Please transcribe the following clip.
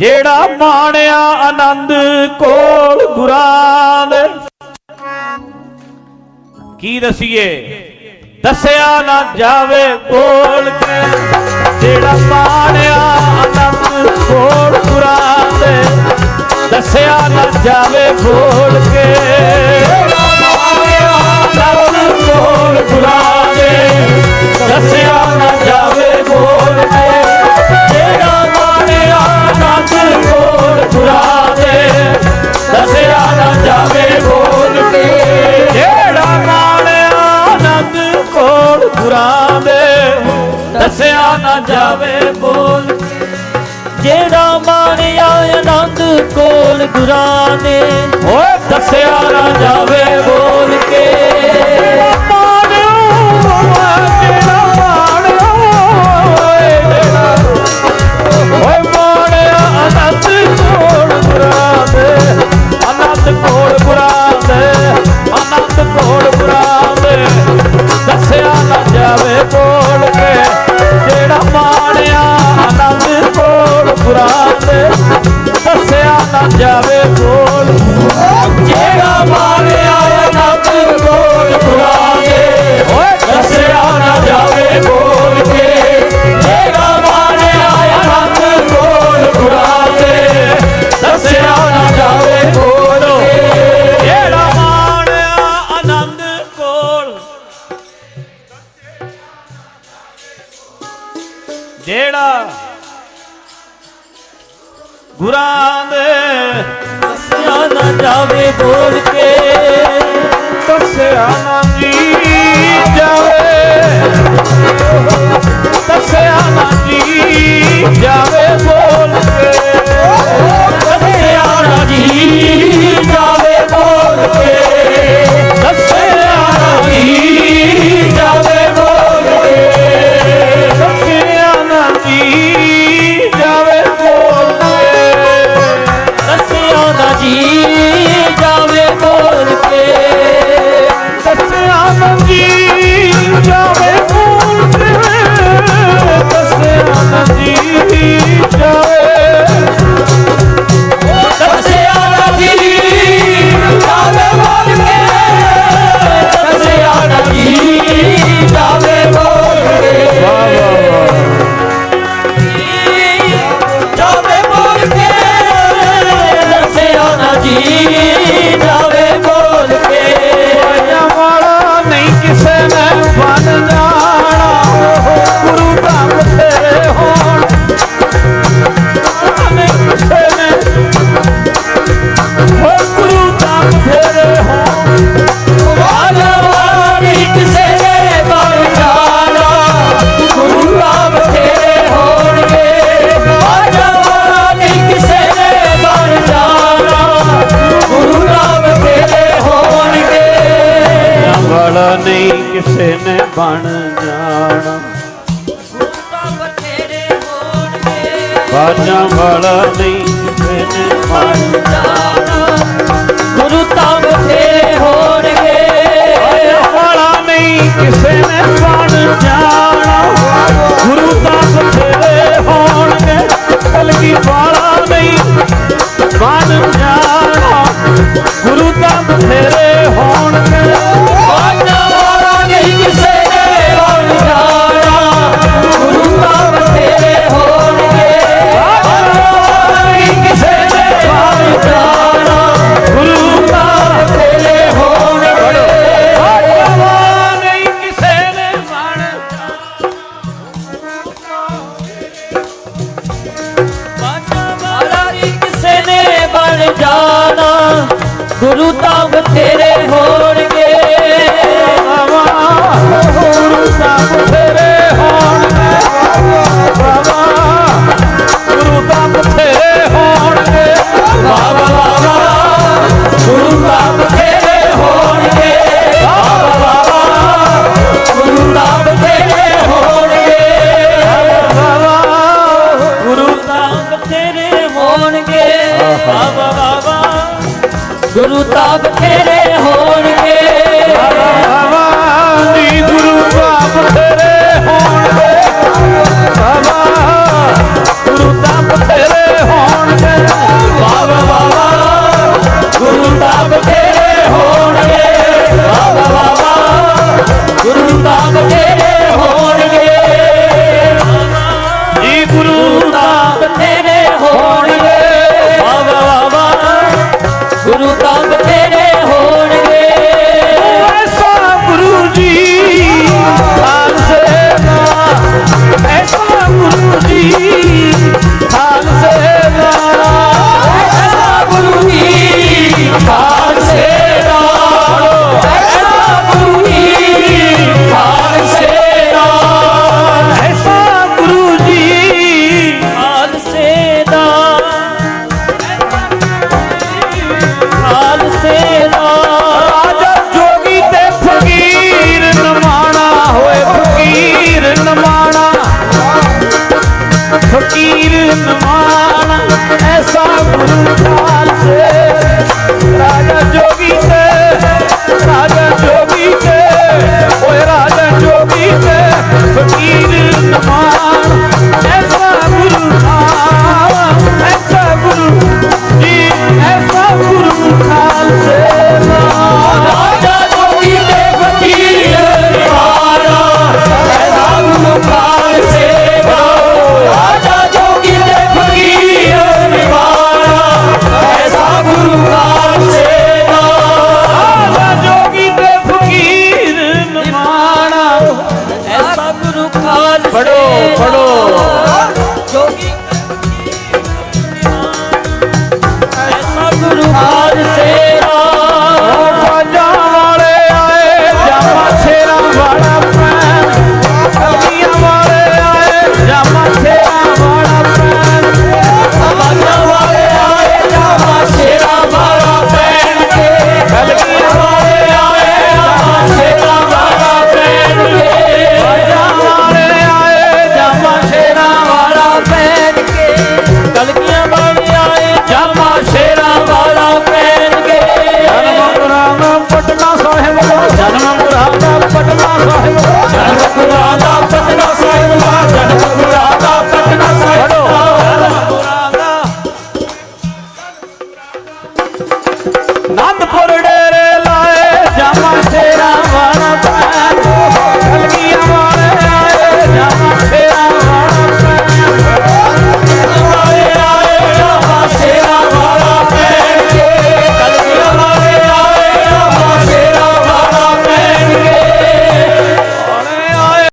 ਜਿਹੜਾ ਮਾਣਿਆ ਆਨੰਦ ਕੋਲ ਗੁਰਾਂ ਦੇ ਕੀ ਦਸੀਏ? ਦੱਸਿਆ ਨਾ ਜਾਵੇ ਬੋਲ ਕੇ। ਜਿਹੜਾ ਮਾਣਿਆ ਆਨੰਦ ਕੋਲ ਗੁਰਾਂ ਦੇ ਦੱਸਿਆ ਨਾ ਜਾਵੇ ਬੋਲ ਕੇ। ਜਿਹੜਾ ਮਾਣਿਆ ਆਨੰਦ ਕੋਲ ਗੁਰਾਂ ਦੇ ਦੱਸਿਆ ਨਾ ਜਾਵੇ ਬੋਲ ਕੇ। ਨਾ ਜਾਵੇ ਬੋਲ। ਜਿਹੜਾ ਮਾਣਿਆ ਆਨੰਦ ਕੋਲ ਗੁਰਾਂ ਨੇ ਓਏ ਦੱਸਿਆ ਨਾ ਜਾਵੇ ਬੋਲ ਕੇ। ਬੋਲ ਜਿਹੜਾ ਮਾਣਿਆ ਆਨੰਦ ਕੋਲ ਗੁਰਾਂ ਦੇ ਓਏ। ਦੱਸਿਆ ਨਾ ਜਾਵੇ ਬੋਲ ਕੇ। ਜਿਹੜਾ ਮਾਣਿਆ ਆਨੰਦ ਕੋਲ ਗੁਰਾਂ ਦੇ ਦੱਸਿਆ ਨਾ ਜਾਵੇ ਬੋਲ ਕੇ। ਜਿਹੜਾ ਆਨੰਦ ਕੋਲ। ਜਿਹੜਾ ਗੁਰਾਂ ਦੇ ਜਾਵੇ ਬੋਲ ਕੇ ਦੱਸਿਆ ਨਾ ਜੀ ਜਾਵੇ? ਦੱਸਿਆ ਨਾ ਜੀ ਜਾਵੇ? ਬਣ ਜਾਣਾ। ਬਾਜਾਂ ਵਾਲਾ ਨਹੀਂ ਨੇ ਬਣ ਜਾਣਾ। ਗੁਰੂ ਤਾਂ ਤੇਰੇ ਹੋਣਗੇ। ਬਾਜਾਂ ਵਾਲਾ ਨਹੀਂ ਕਿਸੇ ਨੇ ਬਣ ਜਾਣਾ। ਗੁਰੂ ਤਾਂ ਬਥੇਰੇ ਜਾਣਾ। ਗੁਰੂ ਤਾਂ ਬਥੇਰੇ ਹੋਣਗੇ। ਬਾਬਾ ਗੁਰੂ ਸਾਹਿਬ ਤੇਰੇ ਗੁਰੂ ਤਾਂ ਫਕੀਰ ਨਵਾਲਾ ਐਸਾ ਗੁਰੂ પડો પડો